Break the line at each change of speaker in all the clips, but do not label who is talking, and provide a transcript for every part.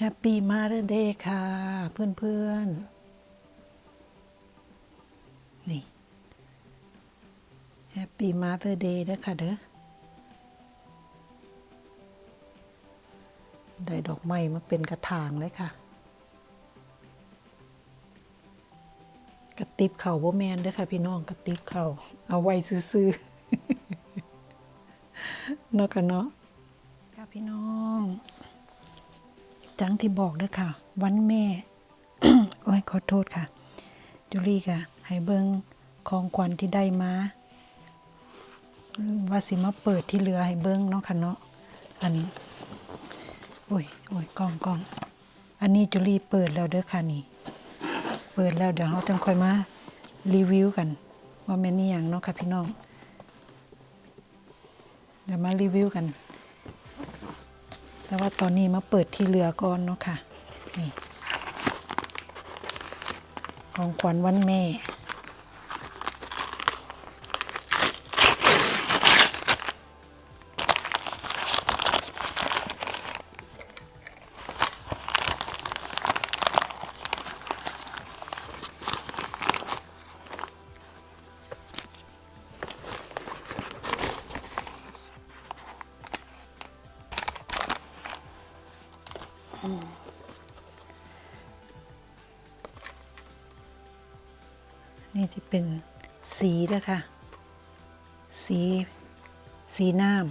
แฮปปี้มาเ t อร์เดย์ค่ะ เพื่อนๆ นี่แฮปปี้มาเ t อร์เดย์ด้วยค่ะเด้อได้ดอกไม้มาเป็นกระถางเลยค่ะ กระติบเข่าบ่แมนเด้ค่ะ พี่น้องกระติบเข่าเอาไว้ซื้อๆเนาะค่ะเนาะค่ะพี่น้อง จังที่บอกเด้อค่ะ วันแม่ โอ้ยขอโทษค่ะ จุลี่ค่ะ ให้เบิงของขวัญที่ได้มาว่าสิมาเปิดที่เรือให้เบิงเนาะค่ะเนาะอันโอ้ยโอ้ยกล้องกล้องอันนี้จุลี่เปิดแล้วเด้อค่ะนี่ เปิดแล้วเดี๋ยวเราจะค่อยมารีวิวกัน ว่าแม่นี่อย่างเนาะค่ะพี่น้องเดี๋ยวมารีวิวกัน แต่ว่าตอนนี้มาเปิดที่เรือก่อนเนาะค่ะ นี่ ของขวัญวันแม่ จะเป็นสีแล้วค่ะสี สีน้ำ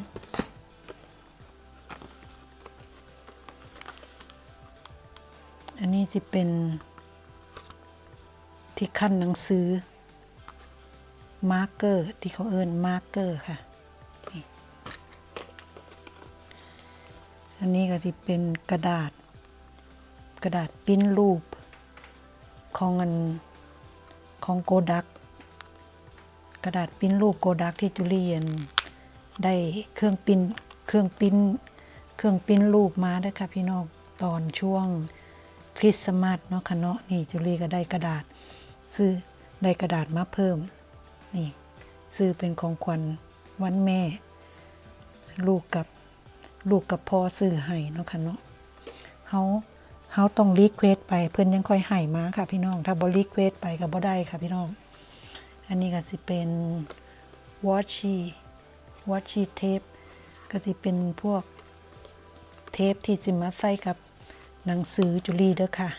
อันนี้จะเป็นที่ขั้นหนังสือมาร์กเกอร์ที่เขาเอิ้นมาร์กเกอร์ค่ะอันนี้ก็จะเป็นกระดาษ กระดาษปิ้นรูปของอัน ของโกดัก กระดาษปิ้นรูปโกดักที่จุเลียน ได้เครื่องปิ้นเครื่องปิ้นเครื่องปิ้นรูปมาด้วยค่ะพี่น้องตอนช่วงคริสต์มาสเนาะค่ะเนาะนี่จุลีก็ได้กระดาษ ซื้อได้กระดาษมาเพิ่ม นี่ซื้อเป็นของขวัญวันแม่ ลูกกับลูกกับพ่อซื้อให้เนาะค่ะเนาะเฮา เฮาต้องรีเควสไปเพิ่นยังค่อยให้มาค่ะพี่น้อง ถ้าบ่รีเควสไปก็บ่ได้ค่ะพี่น้อง อันนี้ก็สิเป็นวอชชีวอชชีเทปก็สิเป็นพวกเทปที่สิมาใส่กับหนังสือจุลีเด้อค่ะ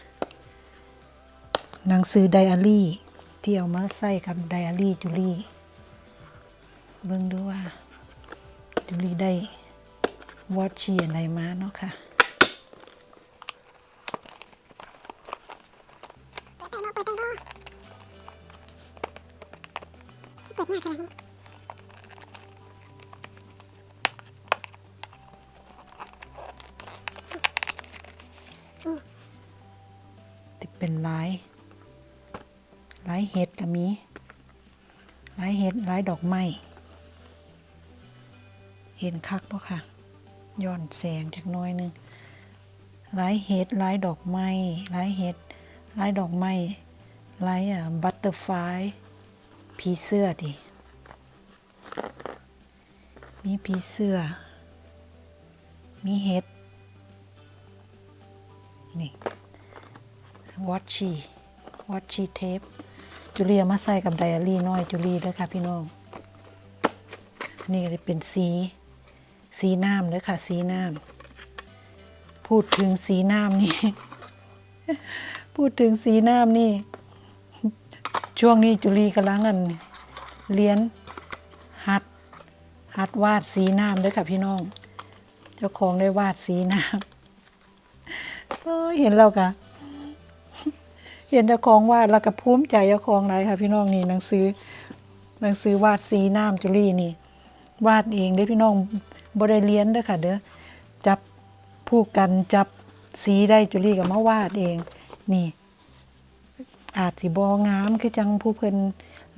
หนังสือไดอารี่ ที่เอามาใส่กับไดอารี่จุลีเบิ่งดูว่าจุลีได้วอชชีอะไรมาเนาะค่ะ
เปิดไดโมเปิดไดโมที่เปิดง่ายขนาดนี้
ที่เป็นลายลายเห็ดก็มีลายเห็ดลายดอกไม้ เห็นคักปะค่ะ ย้อนแสงจากน้อยนึงลายเห็ดลายดอกไม้ลายเห็ด ลายดอกไม้ลายอะบัตเตอร์ไฟผีเสื้อดิ มีผีเสื้อ มีเห็ด นี่วอชชีวอชชีเทปจูเลียมาใส่กับไดอารี่น้อยจูลีด้วยค่ะพี่น้อง นี่ก็จะเป็นสี สีน้ำเลยค่ะ สีน้ำพูดถึงสีน้ำนี่ พูดถึงสีน้ำนี่ ช่วงนี้จุลีกำลังกันเรียนหัด หัดวาดสีน้ำด้วยค่ะพี่น้อง เจ้าของได้วาดสีน้ำเอ้ยเห็นแล้วกะเห็นเจ้าของวาดแล้วก็ภูมิใจเจ้าของหลยค่ะ พี่น้องนี่หนังสือหนังสือวาดสีน้ำจุลีนี่ วาดเองเด้พี่น้องบ่ได้เรียนด้อค่ะ เด้อจับผู้กันจับสีได้จุลีก็มาวาดเอง นี่ อาจสิบ่งามคือจังผู้เพิ่น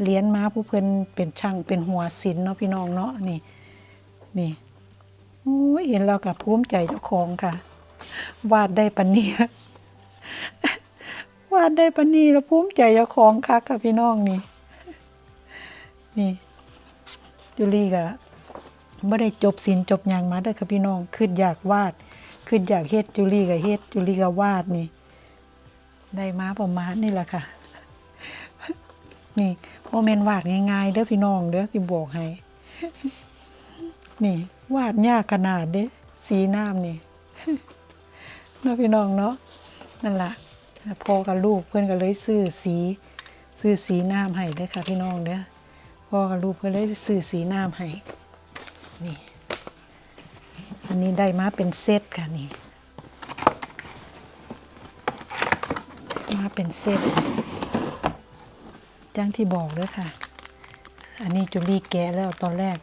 เรียนมาผู้เพิ่นเป็นช่างเป็นหัวศิลป์เนาะพี่น้องเนาะนี่นี่โอ้ยเห็นแล้วก็ภูมิใจเจ้าของค่ะ วาดได้ปันนี้วาดได้ปันนี้แล้วภูมิใจเจ้าของค่ะค่ะพี่น้องนี่นี่จูลี่ก็ไม่ได้จบศิลป์จบหยังมาเด้อค่ะพี่น้องคืออยากวาดขึ้นอยากเฮ็ดจุลีก็เฮ็ดจุลีก็วาดนี่ ได้มาประมาณนี่แหละค่ะ นี่โมเมนวาดง่ายๆเด้อพี่น้องเด้อที่บอกให้ นี่ วาดยากขนาดเด้สีน้ำนี่เนาะพี่น้องเนาะนั่นล่ะพอกับลูกเพื่อนก็เลยซื้อสี ซื้อสีน้ำให้เด้อค่ะ พี่น้องเด้อพ่อกับลูกเพื่อนเลยซื้อสีน้ำให้นี่ อันนี้ได้มาเป็นเซตค่ะนี่ มาเป็นเซตจังที่บอกเด้อค่ะ อันนี้จุลีแกะแล้วตอนแรก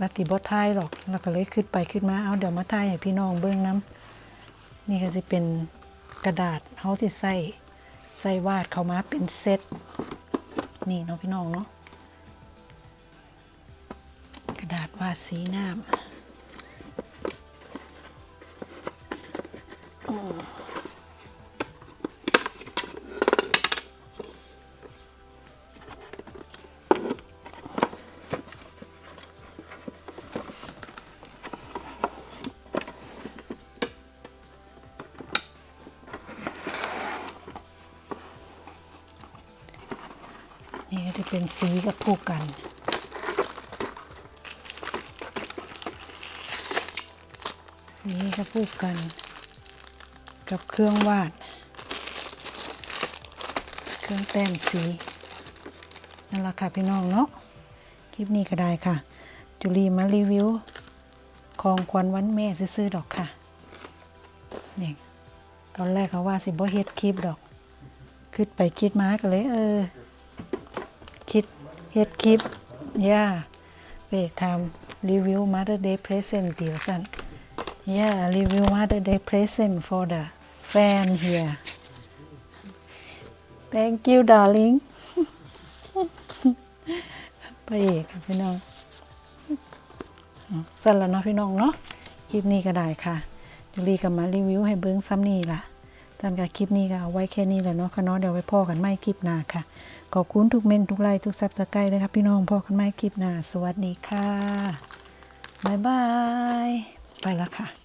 วัติบอทายหรอก แล้วก็เลยขึ้นไปขึ้นมา เอาเดี๋ยวมาทายให้พี่น้องเบื้องน้ำนี่ก็จะเป็นกระดาษเขาที่ใส่ใส่วาดเขามาเป็นเซตนี่เนาะพี่น้องเนาะกระดาษวาดสีน้ำ นี่ก็จะเป็นสีกับคู่กันสีกับคู่กัน กับเครื่องวาด เครื่องแต้มสีนั่นแหละค่ะพี่น้องเนาะคลิปนี้ก็ได้ค่ะ จุลีมารีวิวของขวัญวันแม่ซื้อๆดอกค่ะนี่ตอนแรกเขาว่าสิบ่เฮ็ดคลิปดอก คิดไปคิดมาก็เลย เออ เฮ็ดคลิป ย่าเบกทำรีวิว Mother Day present เดียวกันย่ารีวิว Mother Day present for the fan here thank you darling ไปเอกค่ะพี่น้องสั่นแล้วเนาะพี่น้องเนาะคลิปนี้ก็ได้ค่ะจุลีก็มารีวิวให้เบิ้งซ้ำนี่ล่ะ ท่านกับคลิปนี้ก็เอาไว้แค่นี้แหละเนาะค่ะเนาะเดี๋ยวไว้พ่อกันไม่คลิปหน้าค่ะ ขอบคุณทุกเมนทุกไลค์ทุกซับสไครต์เลยครับพี่น้องพ่อกันไม่คลิปหน้า สวัสดีค่ะบายบาย ไปแล้วค่ะ